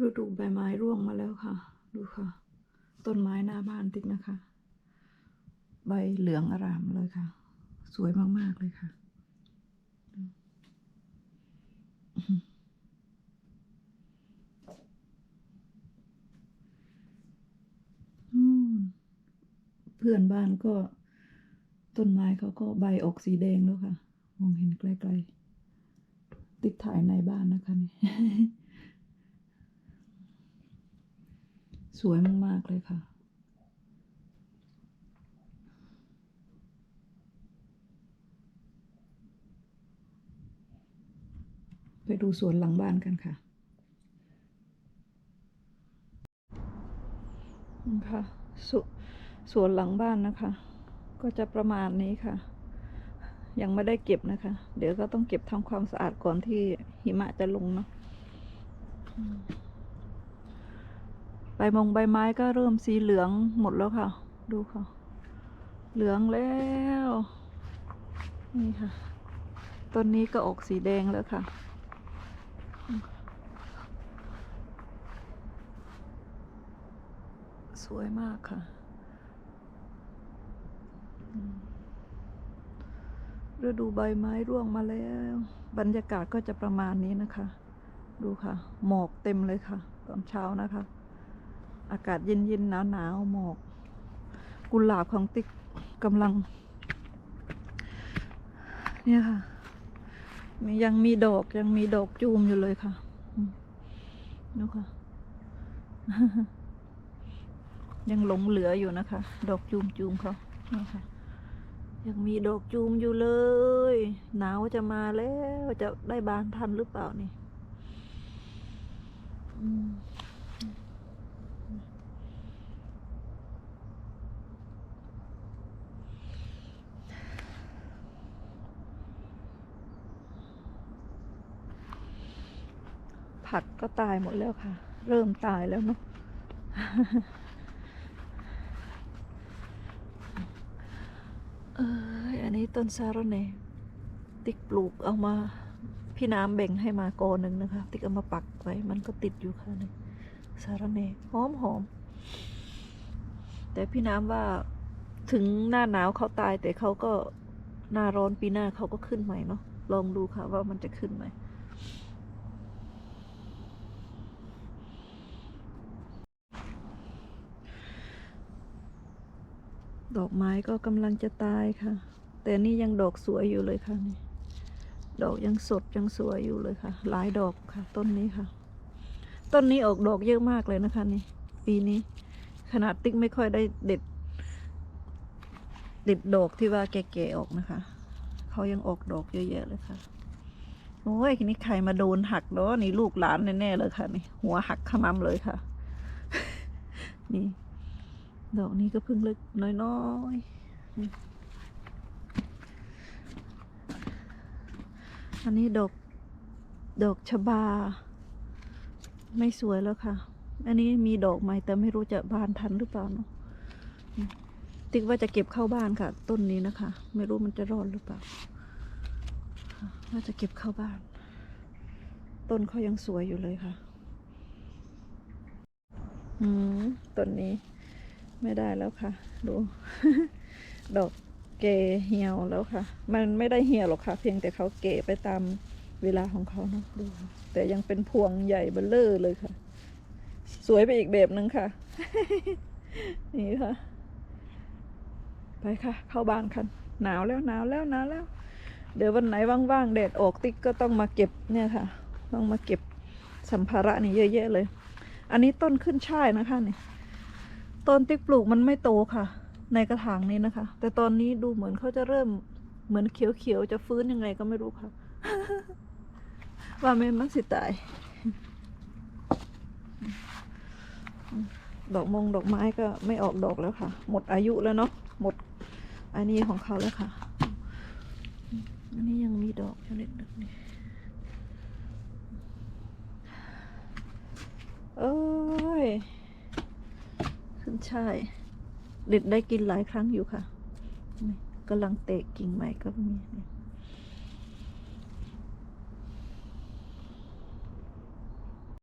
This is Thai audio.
ฤดูใบไม้ร่วงมาแล้วค่ะ ดูค่ะ ต้นไม้หน้าบ้านติ๊กนะคะ ใบเหลืองอร่ามเลยค่ะ สวยมาก ๆ เลยค่ะเพื่อนบ้านก็ต้นไม้เขาก็ใบออกสีแดงแล้วค่ะ มองเห็นไกลๆ ติ๊กถ่ายในบ้านนะคะนี่ สวยมาก ๆ เลยค่ะ ไปดูสวนหลังบ้านกันค่ะค่ะสวสวนหลังบ้านนะคะ ก็จะประมาณนี้ค่ะ ยังไม่ได้เก็บนะคะ เดี๋ยวก็ต้องเก็บทำความสะอาดก่อนที่หิมะจะลงเนาะ ใบมงใบไม้ก็เริ่มสีเหลืองหมดแล้วค่ะ ดูค่ะ เหลืองแล้ว นี่ค่ะ ต้นนี้ก็ออกสีแดงแล้วค่ะ สวยมากค่ะ ฤดูใบไม้ร่วงมาแล้ว บรรยากาศก็จะประมาณนี้นะคะ ดูค่ะ หมอกเต็มเลยค่ะ ตอนเช้านะคะ อากาศเย็นๆหนาวๆหมอก กุหลาบของติ๊กกำลัง เนี่ยค่ะยังมีดอกยังมีดอกจูมอยู่เลยค่ะอืมดูค่ะ ยังหลงเหลืออยู่นะคะ ดอกจูมจูมเขานี่ค่ะยังมีดอกจูมอยู่เลย หนาวจะมาแล้วจะได้บานทันหรือเปล่านี่ ผักก็ตายหมดแล้วค่ะ เริ่มตายแล้วเนาะเอออันนี้ต้นซาโรเนติ๊กปลูกเอามา พี่น้ำแบ่งให้มากอหนึ่งนะคะ ติ๊กเอามาปักไว้ มันก็ติดอยู่ค่ะนี่ซาโรเนหอมหอม แต่พี่น้ำว่าถึงหน้าหนาวเขาตายแต่เขาก็หน้าร้อนปีหน้าเขาก็ขึ้นใหม่เนาะลองดูค่ะว่ามันจะขึ้นไหม ดอกไม้ก็กำลังจะตายค่ะ แต่นี่ยังดอกสวยอยู่เลยค่ะนี่ดอกยังสดยังสวยอยู่เลยค่ะ หลายดอกค่ะ ต้นนี้ค่ะ ต้นนี้ออกดอกเยอะมากเลยนะคะนี่ ปีนี้ ขนาดติ๊กไม่ค่อยได้เด็ด เด็ดดอกที่ว่าแก่ๆออกนะคะเขายังออกดอกเยอะแยะเลยค่ะโอ้ยทีนี้ใครมาโดนหักเนาะนี่ลูกหลานแน่ๆเลยค่ะ นี่ หัวหักขมำเลยค่ะ นี่ ดอกนี้ก็เพิ่งเล็กน้อยๆ อันนี้ดอก ดอกชบา ไม่สวยแล้วค่ะ อันนี้มีดอกใหม่แต่ไม่รู้จะบานทันหรือเปล่าเนาะ ติ๊กว่าจะเก็บเข้าบ้านค่ะ ต้นนี้นะคะ ไม่รู้มันจะรอดหรือเปล่า ว่าจะเก็บเข้าบ้าน ต้นเขายังสวยอยู่เลยค่ะ อืม ต้นนี้ ไม่ได้แล้วค่ะ ดู ดอกเกเหี่ยวแล้วค่ะ มันไม่ได้เหี่ยวหรอกค่ะ เพียงแต่เขาเกไปตามเวลาของเขาเนาะดู แต่ยังเป็นพวงใหญ่เบลเลอร์เลยค่ะ สวยไปอีกแบบหนึ่งค่ะ นี่ค่ะ ไปค่ะ เข้าบ้านกันหนาวแล้วหนาวแล้วหนาวแล้ว เดี๋ยววันไหนว่างๆแดดออกติ๊กก็ต้องมาเก็บเนี่ยค่ะ ต้องมาเก็บสัมภาระนี่เยอะแยะเลย อันนี้ต้นขึ้นช่ายนะคะนี่ ต้นติ๊กปลูกมันไม่โตค่ะ ในกระถางนี้นะคะ แต่ตอนนี้ดูเหมือนเขาจะเริ่มเหมือนเขียวๆจะฟื้นยังไงก็ไม่รู้ค่ะ ว่าแม่มันสิตาย ดอกมงดอกไม้ก็ไม่ออกดอกแล้วค่ะ หมดอายุแล้วเนาะหมดอันนี้ของเขาแล้วค่ะ อันนี้ยังมีดอกอยู่นิดนึงนี่เอ้ย ขึ้นช่ายเด็ดได้กินหลายครั้งอยู่ค่ะกำลังเตะกิ่งใหม่ก็มีนี่